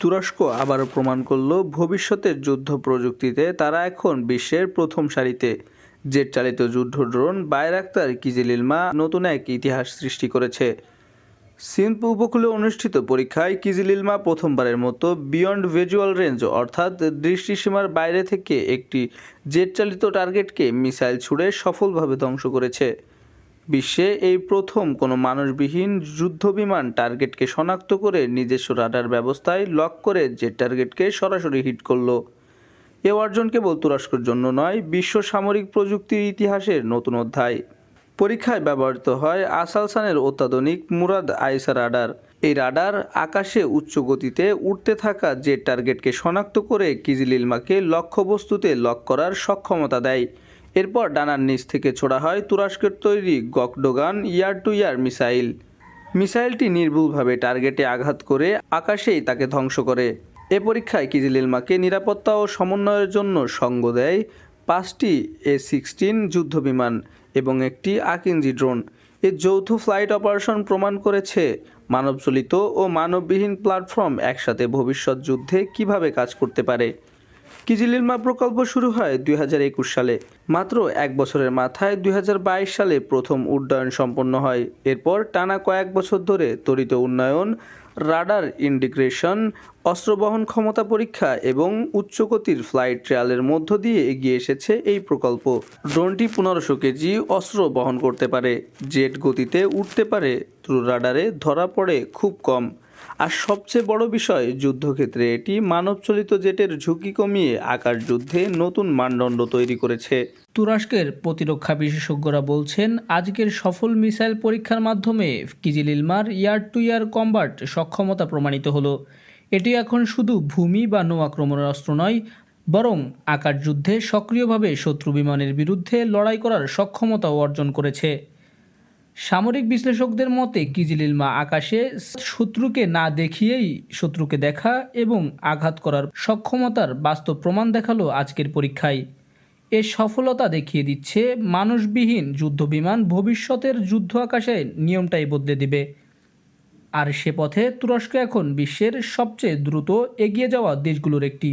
তুরস্ক আবারও প্রমাণ করল ভবিষ্যতের যুদ্ধ প্রযুক্তিতে তারা এখন বিশ্বের প্রথম সারিতে। জেট চালিত যুদ্ধ ড্রোন বায়রাক্তার কিজিলিলমা নতুন এক ইতিহাস সৃষ্টি করেছে। সিম্প উপকূলে অনুষ্ঠিত পরীক্ষায় কিজিলিলমা প্রথমবারের মতো বিয়ন্ড ভিজুয়াল রেঞ্জ অর্থাৎ দৃষ্টিসীমার বাইরে থেকে একটি জেট চালিত টার্গেটকে মিসাইল ছুড়ে সফলভাবে ধ্বংস করেছে। বিশ্বে এই প্রথম কোনো মানুষবিহীন যুদ্ধবিমান টার্গেটকে শনাক্ত করে নিজস্ব রাডার ব্যবস্থায় লক করে জেট টার্গেটকে সরাসরি হিট করল। এ অর্জন কেবল তুরস্কের জন্য নয়, বিশ্ব সামরিক প্রযুক্তির ইতিহাসের নতুন অধ্যায়। পরীক্ষায় ব্যবহৃত হয় আসালসানের অত্যাধুনিক মুরাদ আইসা রাডার। এই রাডার আকাশে উচ্চ গতিতে উঠতে থাকা জেট টার্গেটকে শনাক্ত করে কিজিলিলমাকে লক্ষ্যবস্তুতে লক করার সক্ষমতা দেয়। এরপর ডানার নিচ থেকে ছোড়া হয় তুরস্কের তৈরি গকডোগান ইয়ার টু ইয়ার মিসাইল। মিসাইলটি নির্ভুলভাবে টার্গেটে আঘাত করে আকাশেই তাকে ধ্বংস করে। এ পরীক্ষায় কিজিলিলমাকে নিরাপত্তা ও সমন্বয়ের জন্য সঙ্গ দেয় পাঁচটি এ সিক্সটিন যুদ্ধবিমান এবং একটি আকিনজি ড্রোন। এর যৌথ ফ্লাইট অপারেশন প্রমাণ করেছে মানবচলিত ও মানববিহীন প্ল্যাটফর্ম একসাথে ভবিষ্যৎ যুদ্ধে কীভাবে কাজ করতে পারে। কিজিলিলমা প্রকল্প শুরু হয় দুই হাজার একুশ সালে। মাত্র এক বছরের মাথায় দুই হাজার বাইশ সালে প্রথম উড্ডয়ন সম্পন্ন হয়। এরপর টানা কয়েক বছর ধরে ত্বরিত উন্নয়ন, রাডার ইন্টিগ্রেশন, অস্ত্র বহন ক্ষমতা পরীক্ষা এবং উচ্চগতির ফ্লাইট ট্রায়ালের মধ্য দিয়ে এগিয়ে এসেছে এই প্রকল্প। ড্রোনটি পনেরোশো কেজি অস্ত্র বহন করতে পারে। জেট গতিতে উঠতে পারে ত্রু রাডারে ধরা পড়ে খুব কম। আর সবচেয়ে বড় বিষয়, যুদ্ধক্ষেত্রে এটি মানবচালিত জেটের ঝুঁকি কমিয়ে আকার যুদ্ধে নতুন মানদণ্ড তৈরি করেছে। তুরস্কের প্রতিরক্ষা বিশেষজ্ঞরা বলছেন, আজকের সফল মিসাইল পরীক্ষার মাধ্যমে কিজিলিলমার ইয়ার টু ইয়ার কম্বাট সক্ষমতা প্রমাণিত হলো। এটি এখন শুধু ভূমি বা নৌ আক্রমণের অস্ত্র নয়, বরং আকার যুদ্ধে সক্রিয়ভাবে শত্রু বিমানের বিরুদ্ধে লড়াই করার সক্ষমতাও অর্জন করেছে। সামরিক বিশ্লেষকদের মতে কিজিলিলমা আকাশে শত্রুকে না দেখিয়েই শত্রুকে দেখা এবং আঘাত করার সক্ষমতার বাস্তব প্রমাণ দেখাল আজকের পরীক্ষায়। এ সফলতা দেখিয়ে দিচ্ছে মানুষবিহীন যুদ্ধবিমান ভবিষ্যতের যুদ্ধ আকাশে নিয়মটাই বদলে দিবে। আর সে পথে তুরস্ক এখন বিশ্বের সবচেয়ে দ্রুত এগিয়ে যাওয়া দেশগুলোর একটি।